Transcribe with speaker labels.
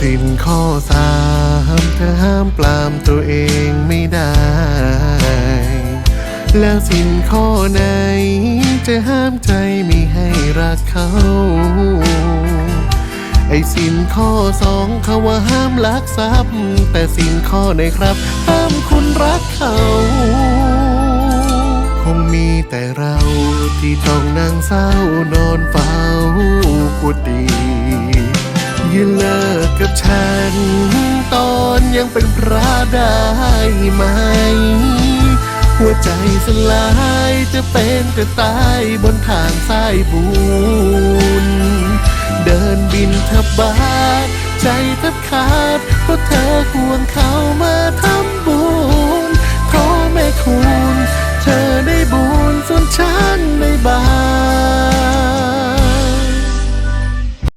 Speaker 1: สินข้อสามเธอห้ามปรามตัวเองไม่ได้ แล้วสินข้อไหน จะห้ามใจไม่ให้รักเขา ไอ้สินข้อสองเขาว่าห้ามลักทรัพย์ แต่สินข้อไหนครับ ห้ามคุณรักเขาคงมีแต่เราที่ต้องนั่งเศร้านอนเฝ้ากุฏิ ยืนเลิกกับฉัน ตอนยังเป็นพระได้ไหม หัวใจสลายจะเป็นจะตายบนทางสายบุญ เดินบินทบาทใจแทบขาดเพราะเธอควงเขามาทำ